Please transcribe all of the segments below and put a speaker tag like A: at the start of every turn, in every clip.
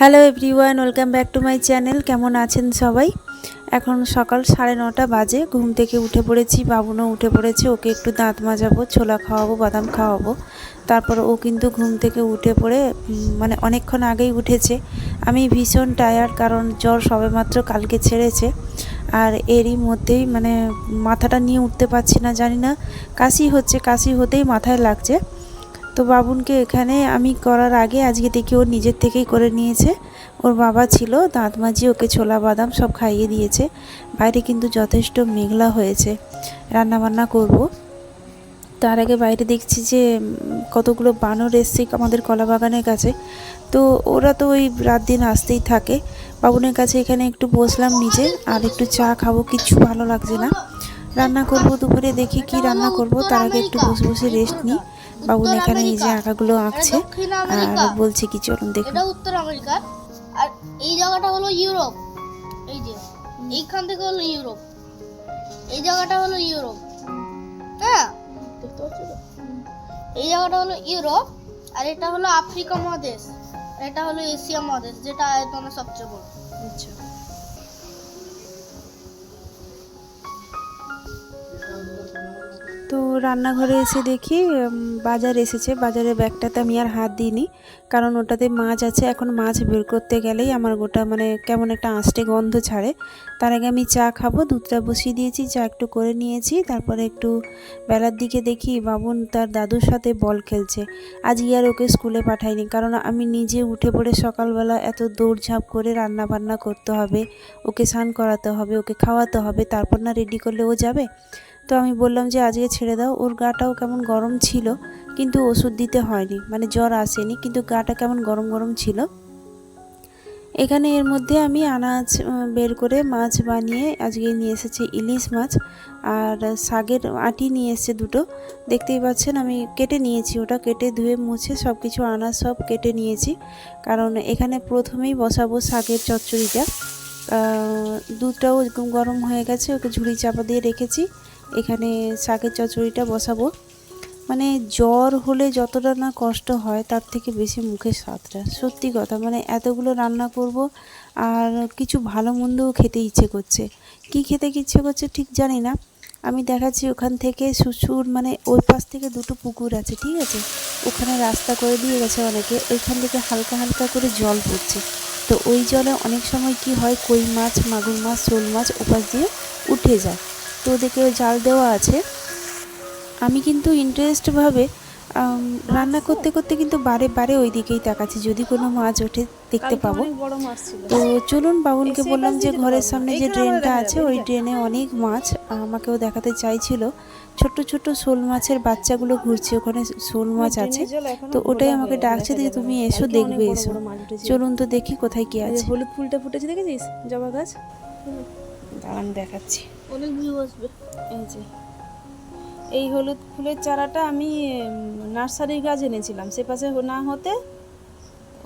A: Hello everyone welcome back to my channel কেমন আছেন সবাই? এখন সকাল সাড়ে নটা বাজে, ঘুম থেকে উঠে পড়েছি, বাবুনও উঠে পড়েছে, ওকে একটু দাঁত মাজাবো, ছোলা খাওয়াবো, বাদাম খাওয়াবো। তারপর ও কিন্তু ঘুম থেকে উঠে পড়ে মানে অনেকক্ষণ আগেই উঠেছে। আমি ভীষণ টায়ার্ড কারণ জ্বর সবেমাত্র কালকে ছেড়েছে। আর এরই মধ্যেই মানে মাথাটা নিয়ে উঠতে পারছি না, জানি না, কাশি হচ্ছে, কাশি হতেই মাথায় লাগছে। তো বাবুনকে এখানে আমি করার আগে আজকে দেখি ও নিজের থেকেই করে নিয়েছে। ওর বাবা ছিল দাঁত মাজিয়ে ওকে ছোলা, বাদাম সব খাইয়ে দিয়েছে। বাইরে কিন্তু যথেষ্ট মেঘলা হয়েছে। রান্না বান্না করব। তার আগে বাইরে দেখছি যে কতগুলো বানর এসছে আমাদের কলা বাগানের কাছে। তো ওরা তো ওই রাত দিন আসতেই থাকে। বাবুনের কাছে এখানে একটু বসলাম নিজে, আর একটু চা খাব, কিচ্ছু ভালো লাগছে না। রান্না করব দুপুরে, দেখি কি রান্না করব। তার আগে একটু বসে বসে রেস্ট নিই। বাবুন এখানে এই যে আঁকাগুলো আঁকছে। আর বলছে কি চলুন দেখুন।
B: এটা উত্তর আমেরিকা। আর এই জায়গাটা হলো ইউরোপ। এই যে এইখান থেকে হলো ইউরোপ। এই জায়গাটা হলো ইউরোপ। হ্যাঁ? এই জায়গাটা হলো ইউরোপ। আর এটা হলো আফ্রিকা মহাদেশ। এটা হলো এশিয়া মহাদেশ যেটা আয়তনে সবচেয়ে বড়।
A: আচ্ছা। তো রান্নাঘরে এসে দেখি বাজার এসেছে। বাজারের ব্যাগটাতে আমি আর হাত দিইনি, কারণ ওটাতে মাছ আছে। এখন মাছ বের করতে গেলেই আমার গোটা মানে কেমন একটা আঁশটে গন্ধ ছাড়ে। তার আগে আমি চা খাব, দুধটা বসিয়ে দিয়েছি, চা একটু করে নিয়েছি। তারপরে একটু বেলার দিকে দেখি বাবুন তার দাদুর সাথে বল খেলছে। আজকে আর ওকে স্কুলে পাঠাইনি, কারণ আমি নিজে উঠে পড়ে সকালবেলা এত দৌড়ঝাঁপ করে রান্না বান্না করতে হবে, ওকে স্নান করাতে হবে, ওকে খাওয়াতে হবে, তারপর না রেডি করলে ও যাবে? তো আমি বললাম যে আজকে ছেড়ে দাও, ওর গাটাও কেমন গরম ছিল, কিন্তু ওষুধ দিতে হয়নি মানে জ্বর আসেনি, কিন্তু গাটা কেমন গরম গরম ছিল। এখানে এর মধ্যে আমি আনাজ বের করে মাছ বানিয়ে আজকে নিয়ে এসেছি ইলিশ মাছ, আর শাকের আটি নিয়ে এসেছে দুটো। দেখতেই পাচ্ছেন, আমি কেটে নিয়েছি ওটা, কেটে ধুয়ে মুছে সব কিছু আনাজ সব কেটে নিয়েছি। কারণ এখানে প্রথমেই বসাবো শাকের চচ্চড়িটা। দুধটাও গরম হয়ে গেছে, ওকে ঝুড়ি চাপা দিয়ে রেখেছি। এখানে শাকের চচ্চড়িটা বসাবো। মানে জ্বর হলে যতটা না কষ্ট হয়, তার থেকে বেশি মুখের স্বাদটা। সত্যি কথা মানে এতগুলো রান্না করব আর কিছু ভালো মন্দও খেতে ইচ্ছে করছে। কি খেতে ইচ্ছে করছে ঠিক জানি না। আমি দেখাচ্ছি ওখান থেকে শ্বশুর মানে ওই পাশ থেকে দুটো পুকুর আছে, ঠিক আছে? ওখানে রাস্তা করে দিয়ে গেছে অনেকে। ওইখান থেকে হালকা হালকা করে জল পড়ছে। তো ওই জলে অনেক সময় কি হয়, কই মাছ, মাগুর মাছ, শোল মাছ ওপাশ দিয়ে উঠে যায়। তো ওদেরকে জাল দেওয়া আছে। আমি কিন্তু ইন্টারেস্টভাবে রান্না করতে করতে কিন্তু বারে বারে ওই দিকেই তাকাচ্ছি। যদি কোনো মাছ ওঠে দেখতে পাবো। তো চলুন বাবুনকে
C: সেই
A: বললাম যে ঘরের সামনে যে ড্রেনটা আছে ওই ড্রেনে অনেক মাছ আমাকেও দেখাতে চাইছিল। ছোট্ট ছোট্ট শোল মাছের বাচ্চাগুলো ঘুরছে ওখানে শোল মাছ আছে। তো ওটাই আমাকে ডাকছে যে তুমি এসো দেখবে এসো। চলুন তো দেখি কোথায় কি আছে।
C: হলুদ ফুলটা ফুটেছে দেখেছিস? জবা গাছ? দাঁড়ান দেখাচ্ছি।
B: অনেক ভিউ আসবে।
C: এই যে। এই হলুদ ফুলের চারাটা আমি নার্সারির গাছ এনেছিলাম। সে পাশে না হতে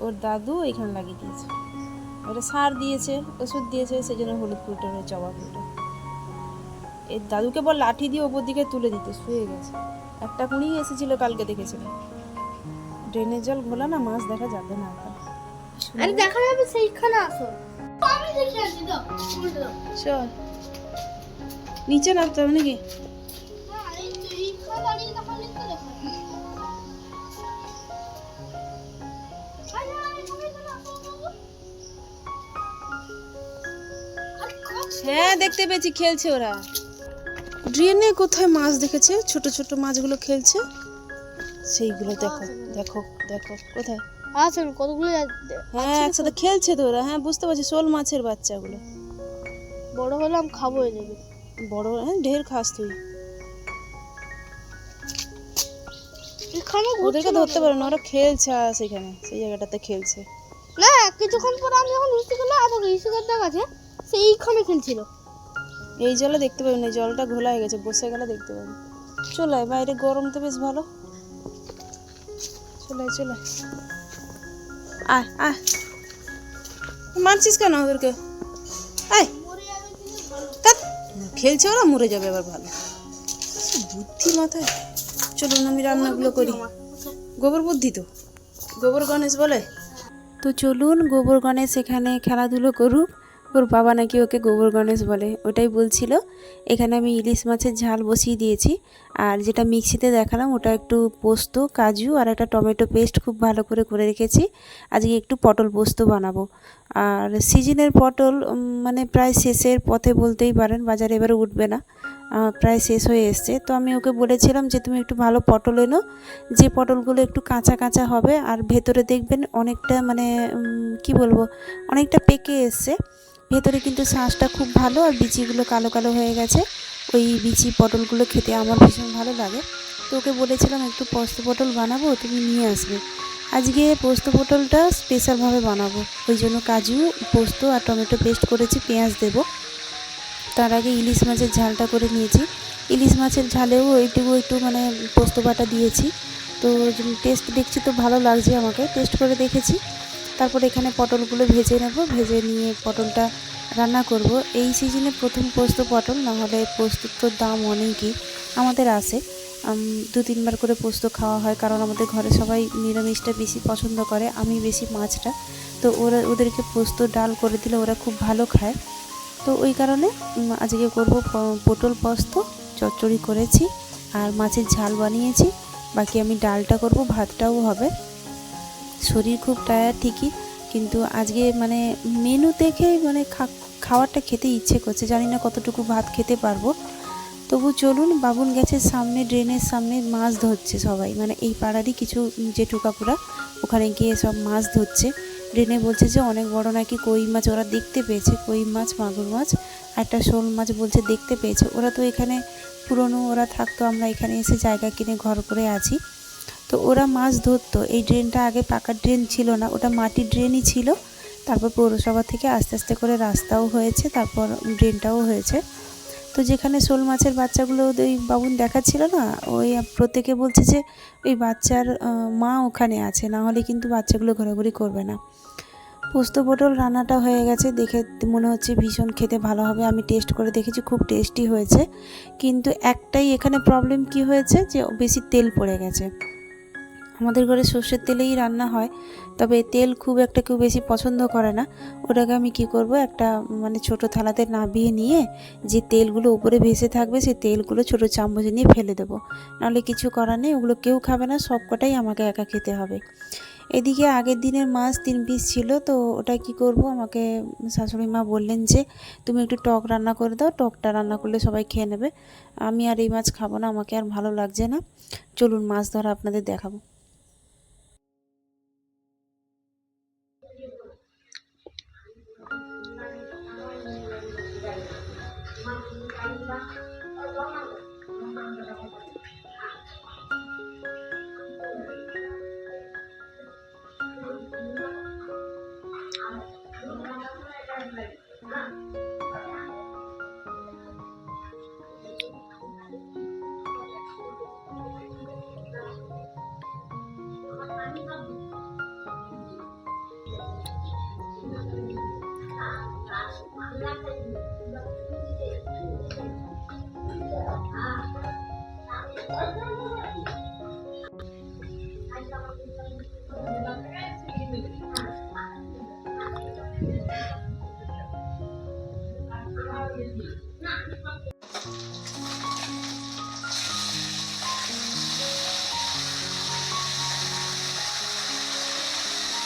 C: ওর দাদু এখানে লাগিয়ে দিয়েছে। ওটা সার দিয়েছে ওষুধ দিয়েছে সেই জন্য হলুদ ফুলটা হয়ে জবা ফুলটা। এই দাদুকে বল লাঠি দিয়ে ওপর দিকে তুলে দিতে শুয়ে গেছে। একটা কুড়ি এসেছিল কালকে দেখেছিলাম। ড্রেনের জল ঘোলা না মাছ দেখা যাবে না এখন
B: আরে দেখা যাবে সেইখানে আসো। আমি দেখে আসি তো
C: চল। নিচে নামতে হবে নাকি?
B: হ্যাঁ,
C: দেখতে পেয়েছি খেলছে ওরা। ড্রেনে কোথায় মাছ দেখেছে? ছোট ছোট মাছগুলো খেলছে। সেইগুলো দেখো দেখো দেখো কোথায়?
B: আছেন কতগুলো
C: হ্যাঁ একসাথে খেলছে তো ওরা। হ্যাঁ বুঝতে পারছি শোল মাছের বাচ্চাগুলো।
B: বড় হলাম খাব যাবে
C: বড় হ্যাঁ ঢের খাস তুই। ওদেরকে ধরতে পারো না ওরা খেলছে সেখানে সেই জায়গাটাতে খেলছে।
B: না কিছুক্ষণ পর আমি যখন ইস্যু করলাম এত ইস্যু করতে গেছে সেইখানে খেলছিল।
C: এই জলে দেখতে পাবি না জলটা ঘোলা হয়ে গেছে বসে গেলে দেখতে পাবি চলে বাইরে গরম তো বেশ ভালো। চলে চলে আয়। আয়। মারছিস কেন ওদেরকে? আয়। খেলছে ওরা, মরে যাবে আবার ভালো। কি বুদ্ধি মাথায়। চলুন আমি রান্নাগুলো করি। গোবর বুদ্ধি তো। গোবর গণেশ বলে?
A: তো চলুন, গোবর গণেশ এখানে খেলাধুলো করুক। ওর বাবা নাকি ওকে গোবর গণেশ বলে, ওটাই বলছিল। এখানে আমি ইলিশ মাছের ঝাল বসিয়ে দিয়েছি। আর যেটা মিক্সিতে দেখালাম, ওটা একটু পোস্ত, কাজু আর একটা টমেটো পেস্ট খুব ভালো করে করে রেখেছি। আজকে একটু পটল পোস্ত বানাবো। আর সিজনের পটল মানে প্রায় শেষের পথে বলতেই পারেন, বাজারে এবারে উঠবে না। প্রায় শেষ হয়ে এসছে। তো আমি ওকে বলেছিলাম যে, তুমি একটু ভালো পটল এনো। যে পটলগুলো একটু কাঁচা কাঁচা হবে, আর ভেতরে দেখবেন অনেকটা মানে কি বলব, অনেকটা পেকে এসছে। ভেতরে কিন্তু শাঁসটা খুব ভালো আর বিচিগুলো কালো কালো হয়ে গেছে। ওই বিচি পটলগুলো খেতে আমার ভীষণ ভালো লাগে। তো ওকে বলেছিলাম, একটু পোস্ত পটল বানাবো, তুমি নিয়ে আসবে। আজকে পোস্ত পটলটা স্পেশালভাবে বানাবো। ওই জন্য কাজু, পোস্ত আর টমেটো পেস্ট করেছি, পেঁয়াজ দেবো। তার আগে ইলিশ মাছের ঝালটা করে নিয়েছি। ইলিশ মাছের ঝালেও এইটুকু একটু মানে পোস্ত বাটা দিয়েছি। তো টেস্ট দেখছি তো ভালো লাগছে আমাকে। টেস্ট করে দেখেছি। তারপর এখানে পটলগুলো ভেজে নেব। ভেজে নিয়ে পটলটা রান্না করব। এই সিজনে প্রথম পোস্ত পটল না হলে পোস্তর তো দাম অনেকই আমাদের উম, দু তিনবার করে পোস্ত খাওয়া হয় কারণ আমাদের ঘরে সবাই নিরামিষটা বেশি পছন্দ করে আমি বেশি মাছটা। তো ওরা ওদেরকে পোস্ত ডাল করে দিলে ওরা খুব ভালো খায়। তো ওই কারণে আজকে করব পটল পোস্ত চচ্চড়ি করেছি আর মাছের ঝাল বানিয়েছি। বাকি আমি ডালটা করব ভাতটাও হবে। শরীর খুব টায়ার্ড ঠিকই, কিন্তু আজকে মানে মেনু দেখে মানে খা- খাবারটা খেতে ইচ্ছে করছে। জানি না কতটুকু ভাত খেতে পারব। তবু চলুন, বাবুন গেছে সামনে, ড্রেনের সামনে মাছ ধরছে সবাই। মানে এই পাড়ারই কিছু যে টুকাপুরা, ওখানে গিয়ে সব মাছ ধরছে। ড্রেনে বলছে যে, অনেক বড় নাকি কই মাছ? ওরা দেখতে পেয়েছে, কই মাছ, মাগুর মাছ একটা শোল মাছ বলছে দেখতে পেয়েছে। ওরা তো এখানে পুরনো, ওরা থাকতো, আমরা এখানে এসে জায়গা কিনে ঘর করে আছি। তো ওরা মাছ ধরতো। এই ড্রেনটা আগে পাকা ড্রেন ছিল না, ওটা মাটির ড্রেনই ছিল। তারপর পৌরসভা থেকে আস্তে আস্তে করে রাস্তাও হয়েছে, তারপর ড্রেনটাও হয়েছে। তো যেখানে শোল মাছের বাচ্চাগুলো ওই বাবুন দেখাচ্ছিল না, ওই প্রত্যেকে বলছে যে, ওই বাচ্চার মা ওখানে আছে, না হলে কিন্তু বাচ্চাগুলো ঘোরাঘুরি করবে না। পোস্ত পটল রান্নাটা হয়ে গেছে, দেখে মনে হচ্ছে ভীষণ খেতে ভালো হবে। আমি টেস্ট করে দেখেছি, খুব টেস্টি হয়েছে। কিন্তু একটাই এখানে প্রবলেম কি হয়েছে, যে বেশি তেল পড়ে গেছে। আমাদের ঘরে সর্ষের তেলেই রান্না হয়, তবে তেল খুব একটা কেউ বেশি পছন্দ করে না। ওটাকে আমি কি করব, একটা মানে ছোট থালাতে নাবিয়ে নিয়ে যে তেলগুলো উপরে ভেসে থাকবে, সেই তেলগুলো ছোট চামচ নিয়ে ফেলে দেবো। নাহলে কিছু করার নেই, ওগুলো কেউ খাবে না, সব কটাই আমাকে একা খেতে হবে। এদিকে আগের দিনের মাছ তিন পিস ছিল, তো ওটা কি করব, আমাকে শাশুড়ি মা বললেন যে, তুমি একটু টক রান্না করে দাও, টকটা রান্না করলে সবাই খেয়ে নেবে। আমি আর এই মাছ খাব না, আমাকে আর ভালো লাগছে না। চলুন, মাছ ধরা আপনাদের দেখাবো।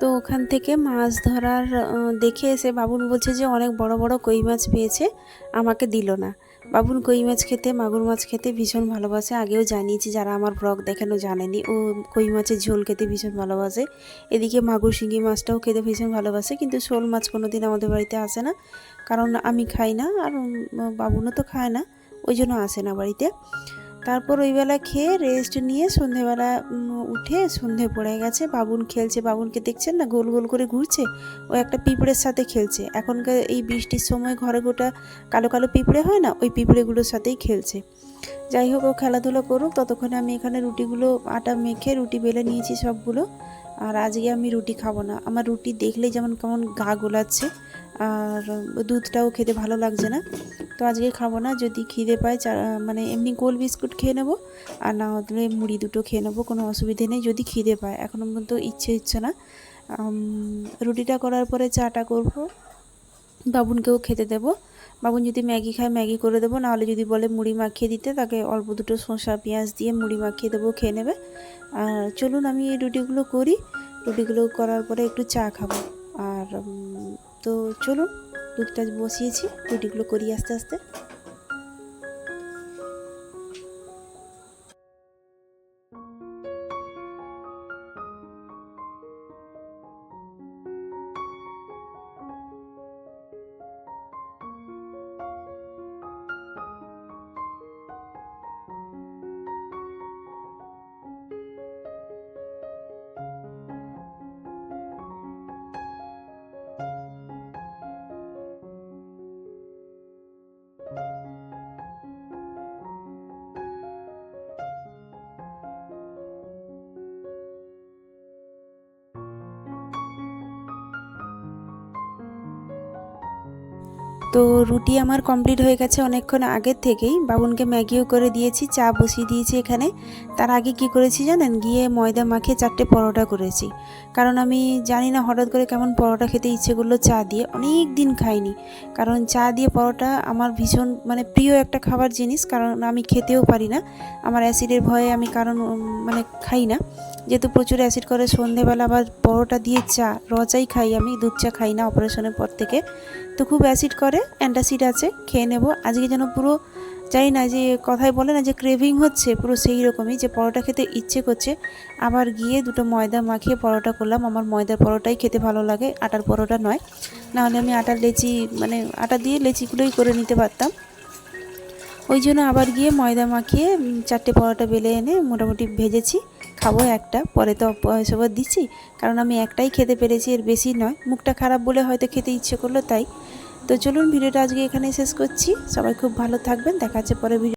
A: তো ওখান থেকে মাছ ধরার দেখে এসে বাবুন বলছে যে অনেক বড় বড় কই মাছ পেয়েছে, আমাকে দিল না। বাবুন কই মাছ খেতে, মাগুর মাছ খেতে ভীষণ ভালোবাসে। আগেও জানিয়েছি, যারা আমার ব্লগ দেখানো জানেনি, ও কই মাছের ঝোল খেতে ভীষণ ভালোবাসে। এদিকে মাগুর শিঙি মাছটাও খেতে ভীষণ ভালোবাসে, কিন্তু শোল মাছ কোনো দিন আমাদের বাড়িতে আসে না, কারণ আমি খাই না, আর বাবুনও তো খায় না, ওই জন্য আসে না বাড়িতে। তারপর ওই বেলা খেয়ে রেস্ট নিয়ে সন্ধেবেলা উঠে সন্ধে পড়ে গেছে। বাবুন খেলছে, বাবুনকে দেখছেন না? গোল গোল করে ঘুরছে? ও একটা পিঁপড়ের সাথে খেলছে। এখনকার এই বৃষ্টির সময় ঘরে গোটা কালো কালো পিঁপড়ে হয় না? ওই পিঁপড়েগুলোর সাথেই খেলছে। যাই হোক, ও খেলাধুলো করুক। ততক্ষণে আমি এখানে রুটিগুলো, আটা মেখে রুটি বেলে নিয়েছি সবগুলো। আর আজকে আমি রুটি খাব না। আমার রুটি দেখলেই যেমন কেমন গা গোলাচ্ছে। আর দুধটাও খেতে ভালো লাগছে না। তো আজকে খাব না, যদি খিদে পায় মানে এমনি গোল বিস্কুট খেয়ে নেব, আর না হলে মুড়ি দুটো খেয়ে নেব, কোনো অসুবিধে নেই, যদি খিদে পায়। এখনও পর্যন্ত ইচ্ছে হচ্ছে না। রুটিটা করার পরে চাটা করব, বাবুনকেও খেতে দেবো। বাবুন যদি ম্যাগি খায়, ম্যাগি করে দেবো নাহলে যদি বলে মুড়ি মাখিয়ে দিতে, তাকে অল্প দুটো শসা, পেঁয়াজ দিয়ে মুড়ি মাখিয়ে দেবো, খেয়ে নেবে। আর চলুন আমি এই রুটিগুলো করি, রুটিগুলো করার পরে একটু চা খাব। আর তো চলুন দুধটা বসিয়েছি রুটিগুলো করি আস্তে আস্তে। তো রুটি আমার কমপ্লিট হয়ে গেছে অনেকক্ষণ আগের থেকেই। বাবুনকে ম্যাগিও করে দিয়েছি, চা বসিয়ে দিয়েছি এখানে। তার আগে কি করেছি জানেন? গিয়ে ময়দা মাখিয়ে চারটে পরোটা করেছি। কারণ আমি জানি না হঠাৎ করে কেমন পরোটা খেতে ইচ্ছে করল চা দিয়ে। অনেক দিন খাইনি। কারণ চা দিয়ে পরোটা আমার ভীষণ মানে প্রিয় একটা খাবার জিনিস। কারণ আমি খেতেও পারি না। আমার অ্যাসিডের ভয়ে আমি কারণ মানে খাই না। যেহেতু প্রচুর অ্যাসিড করে, সন্ধেবেলা আবার পরোটা দিয়ে চা রচাই খাই আমি, দুধ চা খাই না অপারেশনের পর থেকে। তো খুব অ্যাসিড করে অ্যান্টাসিড আছে, খেয়ে নেব। আজকে যেন পুরো জানি না যে কথায় বলে না যে ক্রেভিং হচ্ছে, পুরো সেই রকমই যে পরোটা খেতে ইচ্ছে করছে। আবার গিয়ে দুটো ময়দা মাখিয়ে পরোটা করলাম। আমার ময়দার পরোটাই খেতে ভালো লাগে, আটার পরোটা নয়। নাহলে আমি আটার লেচি মানে আটা দিয়ে লেচিগুলোই করে নিতে পারতাম। ওই জন্য আবার গিয়ে ময়দা মাখিয়ে চারটে পরোটা বেলে এনে মোটামুটি ভেজেছি। খাব একটা, পরে তো সবার দিচ্ছি। কারণ আমি একটাই খেতে পেরেছি, এর বেশি নয়। মুখটা খারাপ বলে হয়তো খেতে ইচ্ছে করল, তাই। তো চলুন ভিডিওটা আজকে এখানেই শেষ করছি। সবাই খুব ভালো থাকবেন। দেখা হচ্ছে পরে ভিডিও